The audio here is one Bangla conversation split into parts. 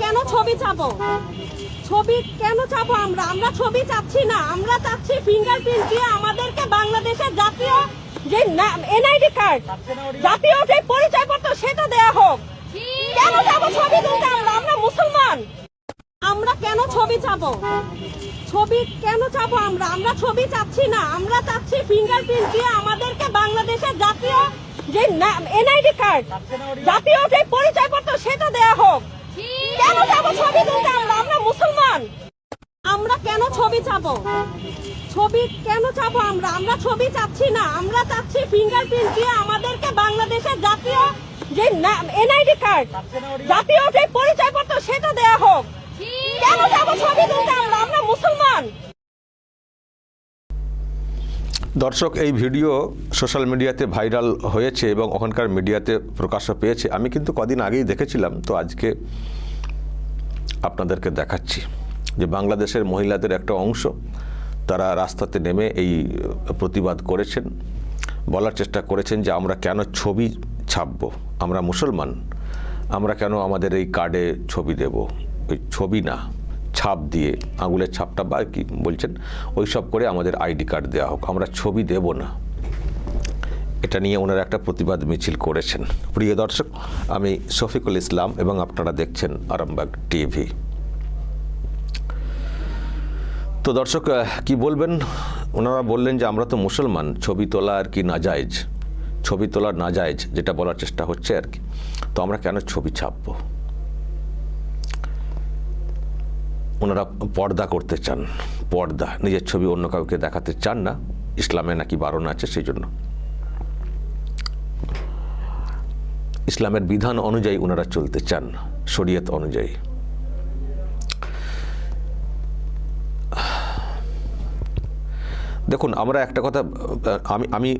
কেন ছবি চাবো? ছবি কেন চাবো আমরা? আমরা ছবি চাচ্ছি না। আমরা চাচ্ছি ফিঙ্গারপ্রিন্ট দিয়ে আমাদেরকে বাংলাদেশের জাতীয় যে এনআইডি কার্ড, জাতীয় যে পরিচয়পত্র সেটা দেয়া হোক। কেন যাব ছবি তুলতে আমরা? আমরা মুসলমান। আমরা কেন ছবি চাবো? ছবি কেন চাবো আমরা? আমরা ছবি চাচ্ছি না। আমরা চাচ্ছি ফিঙ্গারপ্রিন্ট দিয়ে আমাদেরকে বাংলাদেশের জাতীয় যে এনআইডি কার্ড, জাতীয় যে পরিচয়পত্র সেটা দেয়া হোক। মুসলমান। আমরা কেন ছবি ছবি কেন আমরা? আমরা ছবি না, আমরা চাচ্ছি ফিঙ্গারপ্রিন্ট দিয়ে আমাদেরকে বাংলাদেশের জাতীয় যে কার্ড, জাতীয় যে সেটা দেয়া হোক। মুসলমান। দর্শক, এই ভিডিও সোশ্যাল মিডিয়াতে ভাইরাল হয়েছে এবং ওখানকার মিডিয়াতে প্রকাশ্য পেয়েছে। আমি কিন্তু কদিন আগেই দেখেছিলাম, তো আজকে আপনাদেরকে দেখাচ্ছি যে বাংলাদেশের মহিলাদের একটা অংশ তারা রাস্তাতে নেমে এই প্রতিবাদ করেছেন। বলার চেষ্টা করেছেন যে আমরা কেন ছবি ছাপব? আমরা মুসলমান, আমরা কেন আমাদের এই কার্ডে ছবি দেব? ওই ছবি না, ছাপ দিয়ে, আঙুলের ছাপটা বা কি বলছেন ওই সব করে আমাদের আইডি কার্ড দেওয়া হোক। আমরা ছবি দেব না। এটা নিয়ে ওনারা একটা প্রতিবাদ মিছিল করেছেন। প্রিয় দর্শক, আমি শফিকুল ইসলাম এবং আপনারা দেখছেন আরামবাগ টিভি। তো দর্শক কি বলবেন? ওনারা বললেন যে, আমরা তো মুসলমান, ছবি তোলা আর কি নাজায়েজ। ছবি তোলা নাজায়েজ, যেটা বলার চেষ্টা হচ্ছে আর কি। তো আমরা কেন ছবি ছাপবো? ওনারা পর্দা করতে চান। পর্দা, নিজের ছবি অন্য কাউকে দেখাতে চান না। ইসলামে নাকি বারণ আছে, সেই জন্য। ইসলামের বিধান অনুযায়ী ওনারা চলতে চান, শরীয়ত অনুযায়ী। দেখুন, আমরা একটা কথা, আমি আমি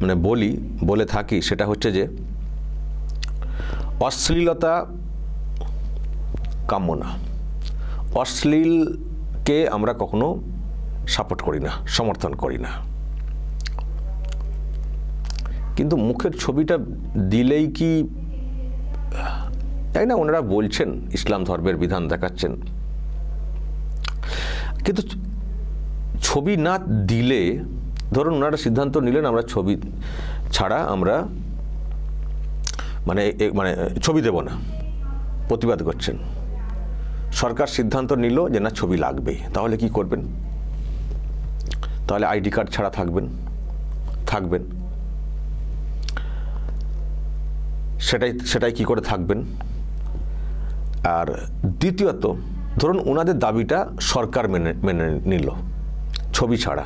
মানে বলি, বলে থাকি, সেটা হচ্ছে যে, অশ্লীলতা কাম্য না অশ্লীলকে আমরা কখনো সাপোর্ট করি না, সমর্থন করি না। কিন্তু মুখের ছবিটা দিলেই কি তাই না, ওনারা বলছেন, ইসলাম ধর্মের বিধান দেখাচ্ছেন। কিন্তু ছবি না দিলে, ধরুন ওনারা সিদ্ধান্ত নিলেন আমরা ছবি ছাড়া আমরা মানে মানে ছবি দেব না, প্রতিবাদ করছেন। সরকার সিদ্ধান্ত নিল যে না, ছবি লাগবে, তাহলে কি করবেন? তাহলে আইডি কার্ড ছাড়া থাকবেন থাকবেন। সেটাই সেটাই কি করে থাকবেন? আর দ্বিতীয়ত, ধরুন ওনাদের দাবিটা সরকার মেনে মেনে নিল, ছবি ছাড়া।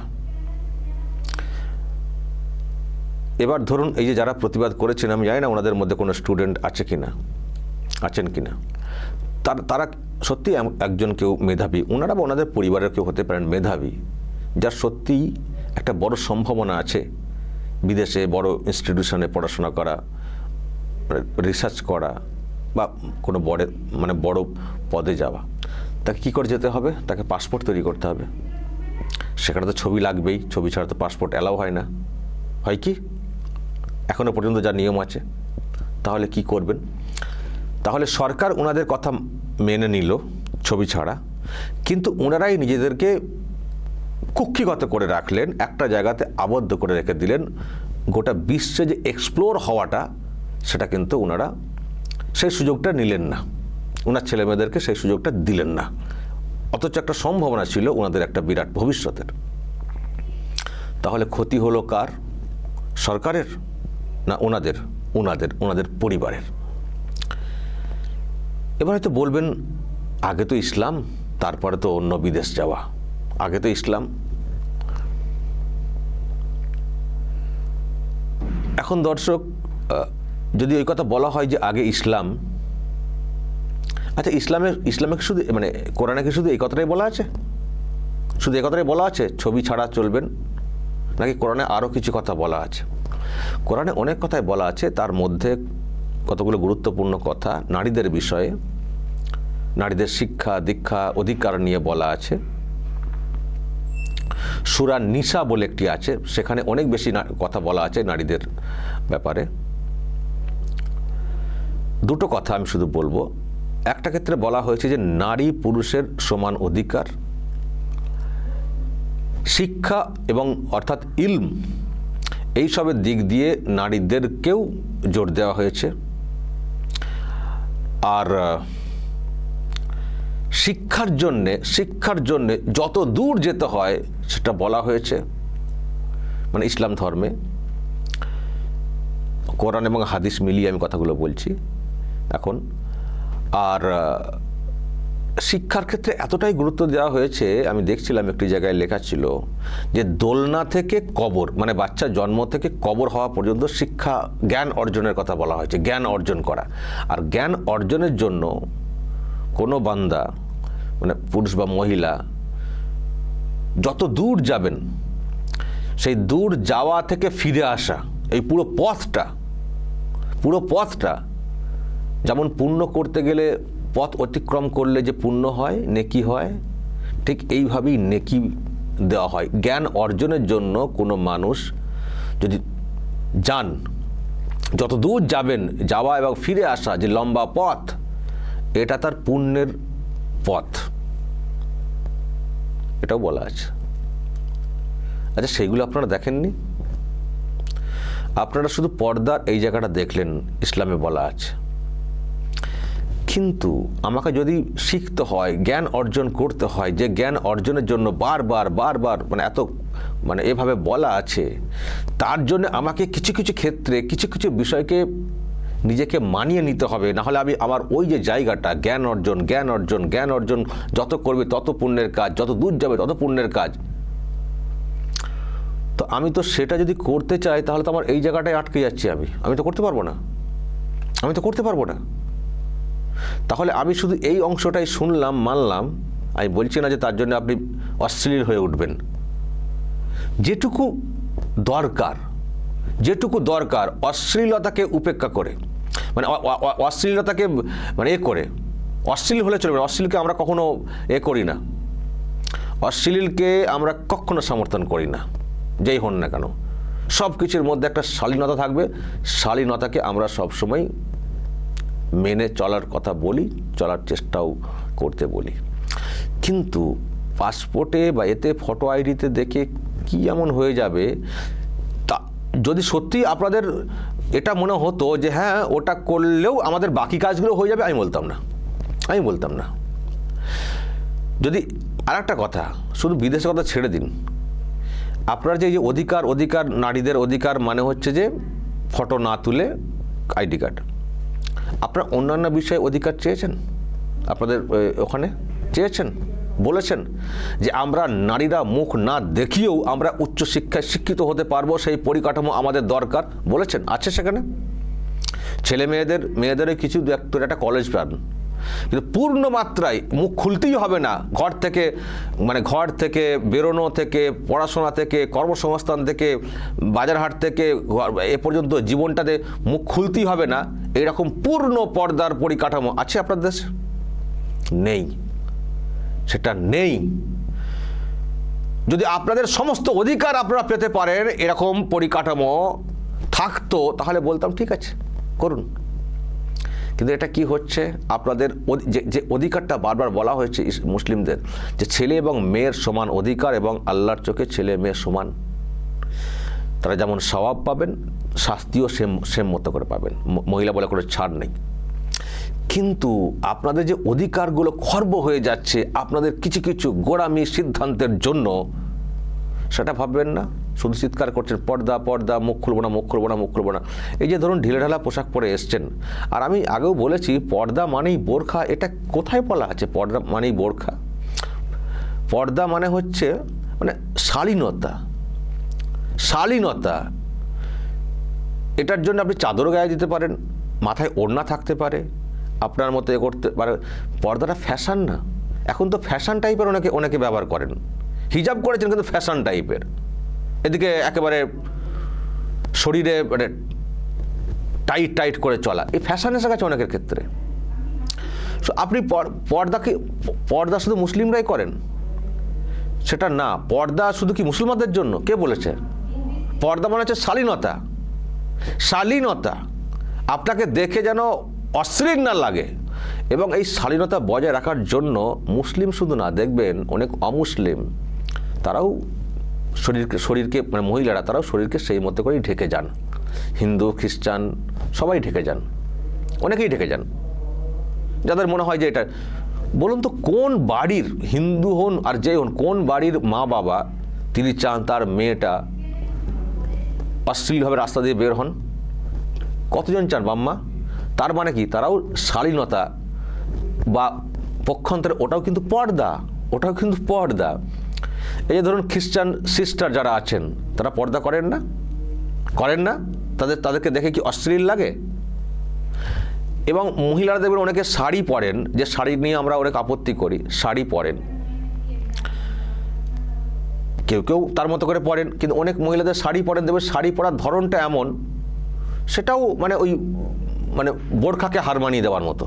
এবার ধরুন এই যে যারা প্রতিবাদ করেছেন, আমি জানি না ওনাদের মধ্যে কোনো স্টুডেন্ট আছে কি না, আছেন কি না। তার, তারা সত্যি একজন কেউ মেধাবী ওনারা বা ওনাদের পরিবারের কেউ হতে পারেন মেধাবী, যার সত্যিই একটা বড় সম্ভাবনা আছে, বিদেশে বড় ইনস্টিটিউশনে পড়াশোনা করা রিসার্চ করা বা কোনো বড় মানে বড় পদে যাওয়া, তাকে কী করে যেতে হবে? তাকে পাসপোর্ট তৈরি করতে হবে। সেখানে তো ছবি লাগবেই, ছবি ছাড়া তো পাসপোর্ট অ্যালাউ হয় না। হয় কি? এখনও পর্যন্ত যা নিয়ম আছে, তাহলে কি করবেন? তাহলে সরকার ওনাদের কথা মেনে নিল ছবি ছাড়া, কিন্তু ওনারাই নিজেদেরকে কুক্ষিগত করে রাখলেন, একটা জায়গাতে আবদ্ধ করে রেখে দিলেন, গোটা বিশ্বে যে এক্সপ্লোর হওয়াটা সেটা কিন্তু ওনারা সেই সুযোগটা নিলেন না। ওনার ছেলেমেয়েদেরকে সেই সুযোগটা দিলেন না। অথচ একটা সম্ভাবনা ছিল ওনাদের একটা বিরাট ভবিষ্যতের। তাহলে ক্ষতি হলো কার? সরকারের না ওনাদের ওনাদের ওনাদের পরিবারের? এবার হয়তো বলবেন, আগে তো ইসলাম, তারপরে তো অন্য বিদেশ যাওয়া। আগে তো ইসলাম। এখন দর্শক যদি ওই কথা বলা হয় যে আগে ইসলাম আচ্ছা ইসলামের ইসলামে শুধু মানে কোরআনে কি শুধু এই কথাটাই বলা আছে? শুধু এই কথাটাই বলা আছে, ছবি ছাড়া চলবেন? নাকি কোরআনে আরও কিছু কথা বলা আছে? কোরআনে অনেক কথাই বলা আছে, তার মধ্যে কতগুলো গুরুত্বপূর্ণ কথা, নারীদের বিষয়ে, নারীদের শিক্ষা, দীক্ষা, অধিকার নিয়ে বলা আছে। সুরা নিশা বলে একটি আছে, সেখানে অনেক বেশি কথা বলা আছে নারীদের ব্যাপারে। দুটো কথা আমি শুধু বলব। একটা ক্ষেত্রে বলা হয়েছে যে নারী পুরুষের সমান অধিকার, শিক্ষা এবং অর্থাৎ ইলম, এইসবের দিক দিয়ে নারীদেরকেও জোর দেওয়া হয়েছে। আর, শিক্ষার জন্যে শিক্ষার জন্যে যত দূর যেতে হয় সেটা বলা হয়েছে মানে ইসলাম ধর্মে। কোরআন এবং হাদিস মিলিয়ে আমি কথাগুলো বলছি। এখন। আর শিক্ষার ক্ষেত্রে এতটাই গুরুত্ব দেওয়া হয়েছে, আমি দেখছিলাম একটি জায়গায় লেখা ছিল যে দোলনা থেকে কবর মানে বাচ্চা জন্ম থেকে কবর হওয়া পর্যন্ত শিক্ষা, জ্ঞান অর্জনের কথা বলা হয়েছে, জ্ঞান অর্জন করা। আর জ্ঞান অর্জনের জন্য কোনো বান্দা মানে পুরুষ বা মহিলা, যত দূর যাবেন, সেই দূর যাওয়া থেকে ফিরে আসা, এই পুরো পথটা পুরো পথটা যেমন পুণ্য করতে গেলে পথ অতিক্রম করলে যে পুণ্য হয়, নেকি হয়, ঠিক এইভাবেই নেকি দেওয়া হয়। জ্ঞান অর্জনের জন্য কোনো মানুষ যদি যান, যত দূর যাবেন, যাওয়া এবং ফিরে আসা যে লম্বা পথ, এটা তার পুণ্যের পথ। এটাও বলা আছে। আচ্ছা সেইগুলো আপনারা দেখেননি? আপনারা শুধু পর্দার এই জায়গাটা দেখলেন, ইসলামে বলা আছে। কিন্তু আমাকে যদি শিখতে হয়, জ্ঞান অর্জন করতে হয়, যে জ্ঞান অর্জনের জন্য বারবার বারবার মানে এত মানে এভাবে বলা আছে, তার জন্য আমাকে কিছু কিছু ক্ষেত্রে, কিছু কিছু বিষয়কে নিজেকে মানিয়ে নিতে হবে। না হলে আমি আমার ওই যে জায়গাটা, জ্ঞান অর্জন জ্ঞান অর্জন জ্ঞান অর্জন, যত করবে তত পুণ্যের কাজ, যত দূর যাবে তত পুণ্যের কাজ। তো আমি তো সেটা যদি করতে চাই, তাহলে তো আমার এই জায়গাটায় আটকে যাচ্ছি আমি। আমি তো করতে পারব না। আমি তো করতে পারব না। তাহলে আমি শুধু এই অংশটাই শুনলাম, মানলাম, আমি বলছি না যে তার জন্য আপনি অশ্লীল হয়ে উঠবেন। যেটুকু দরকার যেটুকু দরকার অশ্লীলতাকে উপেক্ষা করে মানে অশ্লীলতাকে মানে এ করে। অশ্লীল হলে চলবে। অশ্লীলকে আমরা কখনো এ করি না। অশ্লীলকে আমরা কখনো সমর্থন করি না, যেই হন না কেন। সব কিছুর মধ্যে একটা শালীনতা থাকবে, শালীনতাকে আমরা সবসময় মেনে চলার কথা বলি, চলার চেষ্টাও করতে বলি। কিন্তু পাসপোর্টে বা এতে ফটো আইডিতে দেখে কি এমন হয়ে যাবে, তা যদি সত্যি আপনাদের এটা মনে হতো যে হ্যাঁ ওটা করলেও আমাদের বাকি কাজগুলো হয়ে যাবে, আমি বলতাম না। আমি বলতাম না। যদি আর একটা কথা, শুধু বিদেশের কথা ছেড়ে দিন। আপনার যে যে অধিকার অধিকার নারীদের অধিকার মানে হচ্ছে যে ফটো না তুলে আইডি কার্ড। আপনার অন্যান্য বিষয়ে অধিকার চেয়েছেন? আপনাদের ওখানে চেয়েছেন? বলেছেন যে আমরা নারীরা মুখ না দেখিয়েও আমরা উচ্চশিক্ষায় শিক্ষিত হতে পারব, সেই পরিকাঠামো আমাদের দরকার বলেছেন। আছে সেখানে? ছেলে মেয়েদের, মেয়েদেরও কিছু একটা কলেজ পান কিন্তু পূর্ণ মাত্রায় মুখ খুলতেই হবে না। ঘর থেকে মানে ঘর থেকে, বেরোনো থেকে, পড়াশোনা থেকে, কর্মসংস্থান থেকে, বাজারহাট থেকে এ পর্যন্ত জীবনটাতে মুখ খুলতেই হবে না। এরকম পূর্ণ পর্দার পরিকাঠামো আছে আপনার দেশে? নেই। সেটা নেই। যদি আপনাদের সমস্ত অধিকার আপনারা পেতে পারেন, এরকম পরিকাঠামো থাকতো, তাহলে বলতাম, ঠিক আছে, করুন। কিন্তু এটা কি হচ্ছে? আপনাদের যে অধিকারটা বারবার বলা হয়েছে মুসলিমদের, যে ছেলে এবং মেয়ের সমান অধিকার এবং আল্লাহর চোখে ছেলে মেয়ে সমান, তারা যেমন স্বভাব পাবেন, শাস্তিও সেম সেম মতো করে পাবেন। মহিলা বলে কোনো ছাড় নেই। কিন্তু আপনাদের যে অধিকারগুলো খর্ব হয়ে যাচ্ছে, আপনাদের কিছু কিছু গোড়ামি সিদ্ধান্তের জন্য, সেটা ভাববেন না? শুধু চিৎকার করছেন, পর্দা পর্দা, মুখ খুলবো না, মুখ খুলবো না, মুখ খুলবো না। এই যে ধরুন ঢিলেঢালা পোশাক পরে এসছেন। আর আমি আগেও বলেছি, পর্দা মানেই বোরখা। এটা কোথায় বলা আছে, পর্দা মানেই বোরখা? পর্দা মানে হচ্ছে মানে শালীনতা। শালীনতা। এটার জন্য আপনি চাদর গায়ে দিতে পারেন, মাথায় ওড়না থাকতে পারে, আপনার মতো এ করতে পারে। পর্দাটা ফ্যাশন না। এখন তো ফ্যাশন টাইপের অনেকে অনেকে ব্যবহার করেন। হিজাব করেছেন কিন্তু ফ্যাশন টাইপের। এদিকে একেবারে শরীরে মানে টাইট টাইট করে চলা। এই ফ্যাশন এসে গেছে অনেকের ক্ষেত্রে। আপনি পর- পর্দাকে, পর্দা শুধু মুসলিমরাই করেন? সেটা না, পর্দা শুধু কি মুসলমানদের জন্য? কে বলেছে? পর্দা মানে হচ্ছে শালীনতা। শালীনতা। আপনাকে দেখে যেন অশ্লীল না লাগে। এবং এই শালীনতা বজায় রাখার জন্য মুসলিম শুধু না, দেখবেন অনেক অমুসলিম, তারাও শরীরকে শরীরকে মানে মহিলারা, তারাও শরীরকে সেই মতো করেই ঢেকে যান। হিন্দু, খ্রিস্টান, সবাই ঢেকে যান। অনেকেই ঢেকে যান। যাদের মনে হয় যে এটা, বলুন তো কোন বাড়ির হিন্দু হন আর যে হন, কোন বাড়ির মা বাবা, তিনি চান তার মেয়েটা অশ্লীলভাবে রাস্তা দিয়ে বের হন? কতজন চান বাম্মা? তার মানে কি, তারাও শালীনতা বা পক্ষান্তরে, ওটাও কিন্তু পর্দা, ওটাও কিন্তু পর্দা। এই যে ধরুন খ্রিস্টান সিস্টার যারা আছেন, তারা পর্দা করেন না? করেন না? তাদের, তাদেরকে দেখে কি অশ্লীল লাগে? এবং মহিলারা দেখবেন অনেকে শাড়ি পরেন, যে শাড়ি নিয়ে আমরা অনেক আপত্তি করি, শাড়ি পরেন। কেউ কেউ তার মতো করে পরেন, কিন্তু অনেক মহিলাদের শাড়ি পরেন দেবে শাড়ি পরার ধরনটা এমন, সেটাও মানে ওই মানে বোরখাকে হার মানিয়ে দেওয়ার মতো।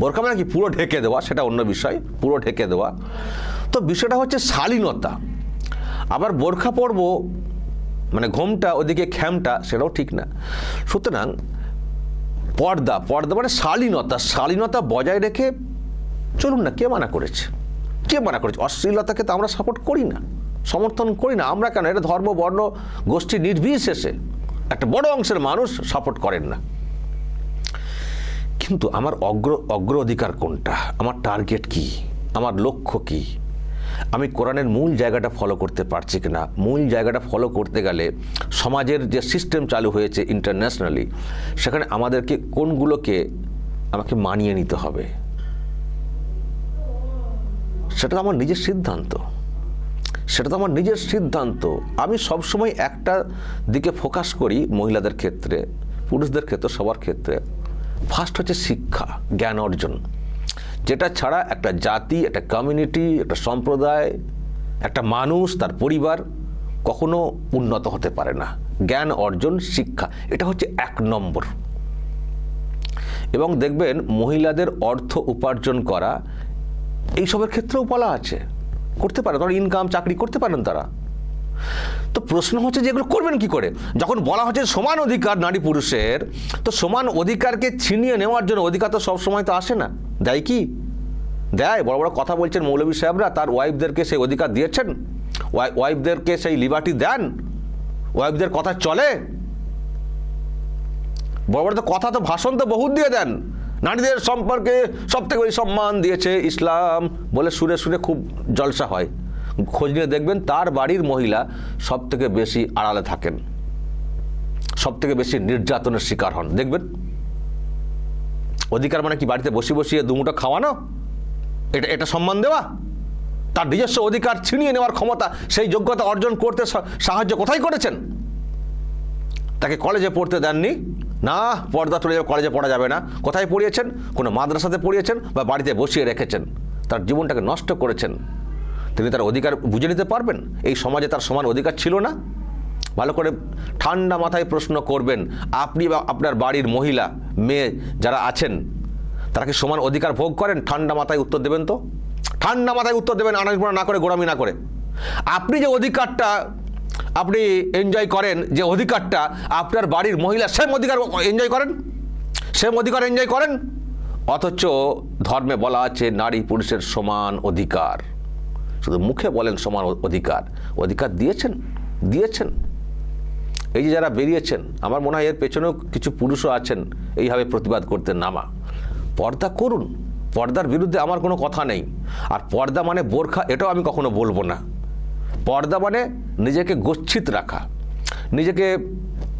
বোরখা মানে কি? পুরো ঢেকে দেওয়া, সেটা অন্য বিষয়, পুরো ঢেকে দেওয়া। তো বিষয়টা হচ্ছে শালীনতা। আবার বোরখা পর্ব মানে ঘোমটা, ওদিকে খ্যামটা, সেটাও ঠিক না। সুতরাং পর্দা পর্দা মানে শালীনতা শালীনতা বজায় রেখে চলুন না, কে মানা করেছে? কে মানা করেছে? অশ্লীলতাকে তো আমরা সাপোর্ট করি না, সমর্থন করি না। আমরা কেন? এটা ধর্ম, বর্ণ, গোষ্ঠী নির্বিশেষে একটা বড় অংশের মানুষ সাপোর্ট করেন না। কিন্তু আমার অগ্র অগ্র অধিকার কোনটা? আমার টার্গেট কি? আমার লক্ষ্য কি? আমি কোরআনের মূল জায়গাটা ফলো করতে পারছি কিনা? মূল জায়গাটা ফলো করতে গেলে সমাজের যে সিস্টেম চালু হয়েছে ইন্টারন্যাশনালি সেখানে আমাদেরকে কোনগুলোকে আমাকে মানিয়ে নিতে হবে? সেটা আমার নিজের সিদ্ধান্ত। সেটা তো আমার নিজের সিদ্ধান্ত। আমি সবসময় একটা দিকে ফোকাস করি মহিলাদের ক্ষেত্রে, পুরুষদের ক্ষেত্রে, সবার ক্ষেত্রে। ফার্স্ট হচ্ছে শিক্ষা, জ্ঞান অর্জন। যেটা ছাড়া একটা জাতি, একটা কমিউনিটি একটা সম্প্রদায়, একটা মানুষ, তার পরিবার কখনো উন্নত হতে পারে না। জ্ঞান অর্জন, শিক্ষা, এটা হচ্ছে এক নম্বর। এবং দেখবেন মহিলাদের অর্থ উপার্জন করা, এইসবের ক্ষেত্রেও বলা আছে। করতে পারে তারা ইনকাম চাকরি করতে পারেন তারা। তো প্রশ্ন হচ্ছে যে এগুলো করবেন কি করে? যখন বলা হচ্ছে সমান অধিকার নারী পুরুষের, তো সমান অধিকারকে ছিনিয়ে নেওয়ার জন্য অধিকার তো সবসময় তো আসে না। দেয় কি? দেয়। বড় বড় কথা বলছেন মৌলভী সাহেবরা, তার ওয়াইফদেরকে সেই অধিকার দিয়েছেন। ওয়াই- ওয়াইফদেরকে সেই লিবার্টি দেন। ওয়াইফদের কথা চলে। বড় বড় তো কথা তো ভাষণ তো বহুত দিয়ে দেন। নারীদের সম্পর্কে সব থেকে সম্মান দিয়েছে ইসলাম বলে সুরে সুরে খুব জলসা হয়। খোঁজ নিয়ে দেখবেন তার বাড়ির মহিলা সব থেকে বেশি আড়ালে থাকেন সব থেকে বেশি নির্যাতনের শিকার হন। দেখবেন? অধিকার মানে কি? বাড়িতে বসে বসিয়ে দুমুটো খাওয়ানো? এটা এটা সম্মান দেওয়া? তার নিজস্ব অধিকার ছিনিয়ে নেওয়ার ক্ষমতা, সেই যোগ্যতা অর্জন করতে সাহায্য কোথায় করেছেন? তাকে কলেজে পড়তে দেননি? না, পর্দা তুলে কলেজে পড়া যাবে না। কোথায় পড়িয়েছেন? কোনো মাদ্রাসাতে পড়িয়েছেন? বা বাড়িতে বসিয়ে রেখেছেন? তার জীবনটাকে নষ্ট করেছেন? তিনি তার অধিকার বুঝে নিতে পারবেন? এই সমাজে তার সমান অধিকার ছিল না? ভালো করে ঠান্ডা মাথায় প্রশ্ন করবেন, আপনি বা আপনার বাড়ির মহিলা, মেয়ে যারা আছেন, তারা কি সমান অধিকার ভোগ করেন? ঠান্ডা মাথায় উত্তর দেবেন তো? ঠান্ডা মাথায় উত্তর দেবেন আনাজপনা না করে, গোড়ামি না করে। আপনি যে অধিকারটা আপনি এনজয় করেন, যে অধিকারটা আপনার বাড়ির মহিলা সেম অধিকার এনজয় করেন? সেম অধিকার এনজয় করেন? অথচ ধর্মে বলা আছে, নারী পুরুষের সমান অধিকার। শুধু মুখে বলেন সমান অধিকার। অধিকার দিয়েছেন দিয়েছেন। এই যে যারা বেরিয়েছেন, আমার মনে হয় এর পেছনেও কিছু পুরুষও আছেন, এইভাবে প্রতিবাদ করতে নামা। পর্দা করুন, পর্দার বিরুদ্ধে আমার কোনো কথা নেই। আর পর্দা মানে বোরখা, এটাও আমি কখনো বলব না। পর্দা মানে নিজেকে গচ্ছিত রাখা। নিজেকে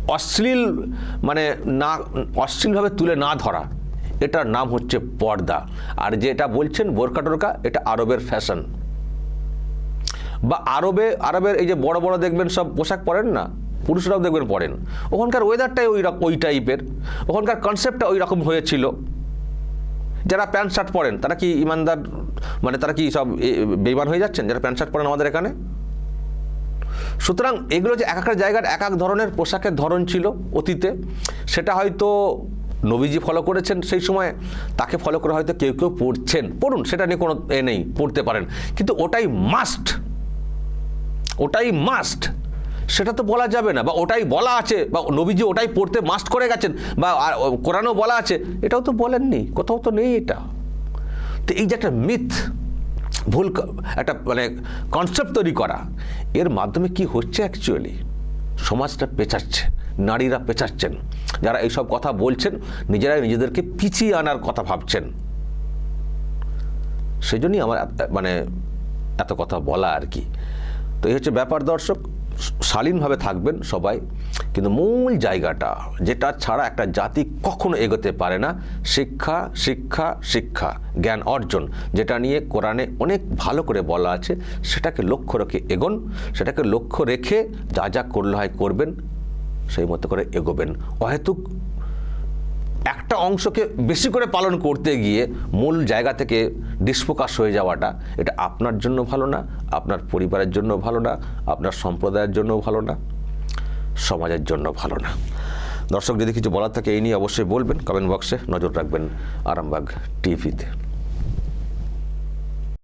অশ্লীল মানে না, অশ্লীলভাবে তুলে না ধরা। এটার নাম হচ্ছে পর্দা। আর যেটা বলছেন বোরকা টোরকা এটা আরবের ফ্যাশন। বা আরবে আরবের এই যে বড় বড় দেখবেন সব পোশাক পরেন না? পুরুষরাও দেখবেন পরেন। ওখানকার ওয়েদারটাই ওই ওই টাইপের ওখানকার কনসেপ্টটা ওই রকম হয়েছিল। যারা প্যান্ট শার্ট পরেন তারা কি ইমানদার মানে তারা কি সব এ, বেইমান হয়ে যাচ্ছেন? যারা প্যান্ট শার্ট পরেন আমাদের এখানে? সুতরাং এগুলো যে এক একটা জায়গার এক এক ধরনের পোশাকের ধরন ছিল অতীতে সেটা হয়তো নবীজি ফলো করেছেন সেই সময়। তাকে ফলো করে হয়তো কেউ কেউ পড়ছেন। পড়ুন সেটা নিয়ে কোনো এ নেই পড়তে পারেন। কিন্তু ওটাই মাস্ট ওটাই মাস্ট সেটা তো বলা যাবে না, বা ওটাই বলা আছে, বা নবীজি ওটাই পড়তে মাস্ট করে গেছেন, বা কোরআনও বলা আছে, এটাও তো বলেননি, কোথাও তো নেই এটা। তো এই যে একটা মিথ ভুল একটা মানে কনসেপ্ট তৈরি করা, এর মাধ্যমে কি হচ্ছে অ্যাকচুয়ালি সমাজটা পেঁচাচ্ছে, নারীরা পেঁচাচ্ছেন, যারা এইসব কথা বলছেন, নিজেরাই নিজেদেরকে পিছিয়ে আনার কথা ভাবছেন। সেই জন্যই আমার মানে এত কথা বলা আর কি। তো এই হচ্ছে ব্যাপার দর্শক, শালীনভাবে থাকবেন সবাই, কিন্তু মূল জায়গাটা, যেটা ছাড়া একটা জাতি কখনো এগোতে পারে না, শিক্ষা শিক্ষা শিক্ষা, জ্ঞান অর্জন, যেটা নিয়ে কোরআনে অনেক ভালো করে বলা আছে, সেটাকে লক্ষ্য রেখে এগোন, সেটাকে লক্ষ্য রেখে যা যা করলে হয় করবেন, সেই মতো করে এগোবেন। অহেতুক একটা অংশকে বেশি করে পালন করতে গিয়ে মূল জায়গা থেকে ডিসফোকাস হয়ে যাওয়াটা, এটা আপনার জন্য ভালো না, আপনার পরিবারের জন্য ভালো না, আপনার সম্প্রদায়ের জন্য ভালো না, সমাজের জন্য ভালো না। দর্শক, যদি কিছু বলার থাকে, এই নিয়ে অবশ্যই বলবেন। কমেন্ট বক্সে নজর রাখবেন আরামবাগ টিভিতে।